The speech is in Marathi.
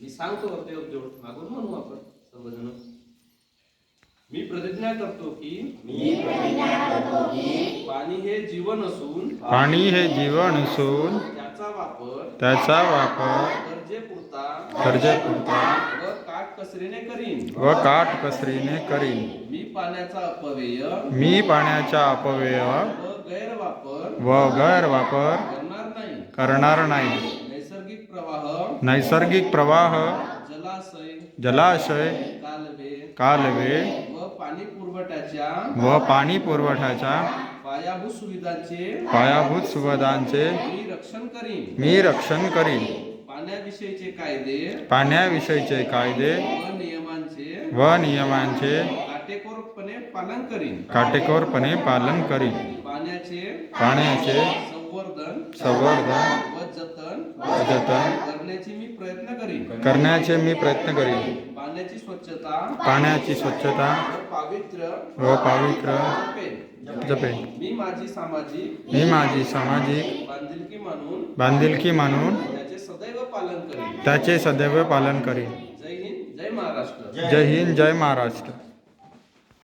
मी सांगतो ते जोड मागून म्हणू आपण सर्वजण. मी प्रतिज्ञा करतो की मी प्रतिज्ञा करतो की पाणी हे जीवन असून पाणी हे जीवन असून त्याचा वापर त्याचा वापर गरजेपुरता गरजेपुरता व काटकसरीने करीन. व काटकसरीने करीन. मी पाण्याचा अपव्यय मी पाण्याचा अपव्यय व गैरवापर व गैरवापर करणार नाही. करणार नाही. नैसर्गिक प्रवाह नैसर्गिक प्रवाह जलाशय जलाशय कालवे कालवे व पाणी पुरवठ्याच्या व पाणी पुरवठ्याच्या पायाभूत सुविधांचे पायाभूत सुविधांचे मी रक्षण करीन. मी रक्षण करीन. पाण्याविषयीचे कायदे पाण्याविषयीचे कायदे व नियमांचे व नियमांचे काटेकोरपणे पालन करीन. काटेकोरपणे पालन करीन. पाण्याचे पाण्याचे संवर्धन संवर्धन व जतन व जतन करण्याची मी प्रयत्न करीन. करण्याचे मी प्रयत्न करीन. पाण्याची स्वच्छता. पाण्याची स्वच्छता. व पावित्र्य व पावित्र्य जपेन. जपे मी माझी सामाजिक. मी माझी सामाजिक. बांधिलकी मानून. बांधिलकी मानून. त्याचे सदैव पालन करीन. त्याचे सदैव पालन करीन. जय हिंद जय महाराष्ट्र. जय हिंद जय महाराष्ट्र.